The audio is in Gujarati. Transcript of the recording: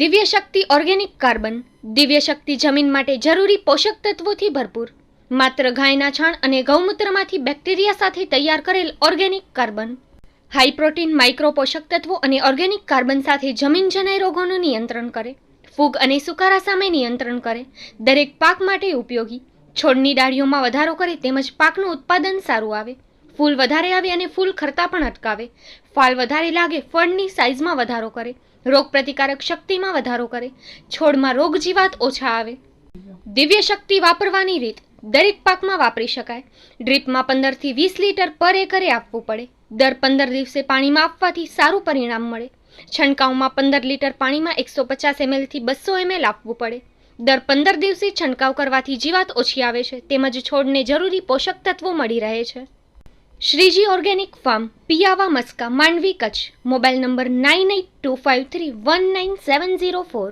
દિવ્ય શક્તિ ઓર્ગેનિક કાર્બન. દિવ્ય શક્તિ જમીન માટે જરૂરી પોષક તત્વોથી ભરપૂર. માત્ર ગાયના છાણ અને ગૌમૂત્રમાંથી બેક્ટેરિયા સાથે તૈયાર કરેલ organic carbon. High protein, micro પોષક તત્વો અને ઓર્ગેનિક કાર્બન સાથે જમીન જનાય રોગોનું નિયંત્રણ કરે. ફૂગ અને સુકારા સામે નિયંત્રણ કરે. દરેક પાક માટે ઉપયોગી. છોડની ડાળીઓમાં વધારો કરે તેમજ પાકનું ઉત્પાદન સારું આવે. ફૂલ વધારે આવે અને ફૂલ ખરતા પણ અટકાવે. ફાલ વધારે લાગે, ફળની સાઇઝમાં વધારો કરે. રોગ પ્રતિકારક શક્તિમાં વધારો કરે. છોડમાં રોગ જીવાત ઓછા આવે. દિવ્ય શક્તિ વાપરવાની રીત દરેક પાકમાં વાપરી શકાય. ડ્રીપમાં પંદરથી વીસ લીટર પર એકરે આપવું પડે. દર પંદર દિવસે પાણીમાં આપવાથી સારું પરિણામ મળે. છંટકાવમાં પંદર લીટર પાણીમાં એકસો પચાસ એમએલથી બસો એમએલ આપવું પડે. દર પંદર દિવસે છંટકાવ કરવાથી જીવાત ઓછી આવે છે. તેમજ છોડને જરૂરી પોષક તત્વો મળી રહે છે. Shriji organic farm, Piyava Maska, Mandvi Kutch, mobile number nine eight two five three one nine seven zero four.